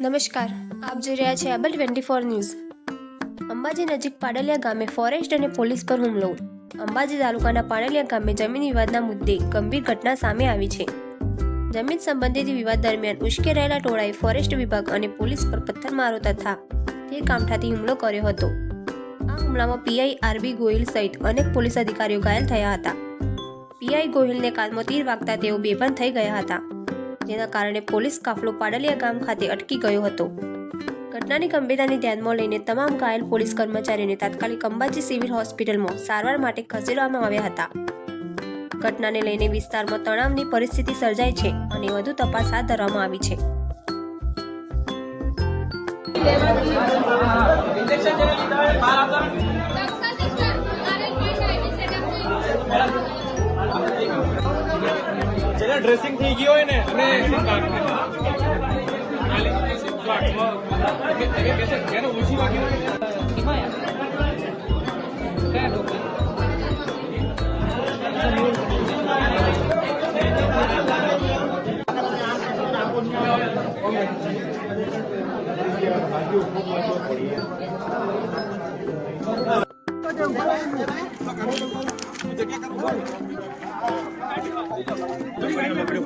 નમસ્કાર. આપ જોઈ રહ્યા છે Able twenty four news. Ambaji નજીક પાડલિયા ગામે ફોરેસ્ટ અને પોલીસ પર હુમલો. અંબાજી તાલુકાના પાડલિયા ગામે જમીન વિવાદના મુદ્દે ગંભીર ઘટના સામે આવી છે. જમીન સંબંધિત વિવાદ દરમિયાન ઉશ્કેરાયેલા ટોળાએ ફોરેસ્ટ વિભાગ અને પોલીસ પર પથ્થરમારો તથા તે કામઠાથી હુમલો કર્યો હતો. આ હુમલામાં પીઆઈ આરબી ગોહિલ સહિત અનેક પોલીસ અધિકારીઓ ઘાયલ થયા હતા. પીઆઈ ગોહિલને કાનમાં તીર વાગતા તેઓ બેભાન થઈ ગયા હતા. જેના કારણે પોલીસ કાફલો પાડલિયા ગામ ખાતે અટકી ગયો હતો. ઘટનાની ગંભીરતાને ધ્યાનમાં લઈને તમામ ઘાયલ પોલીસ કર્મચારીઓને તાત્કાલિક અંબાજી સિવિલ હોસ્પિટલમાં સારવાર માટે ખસેડવામાં આવ્યા હતા. ઘટનાને લઈને વિસ્તારમાં તણાવની પરિસ્થિતિ સર્જાઈ છે અને વધુ તપાસ હાથ ધરવામાં આવી છે. જેને ડ્રેસિંગ થઈ ગયો હોય ને અને ઓછી વાગી હોય.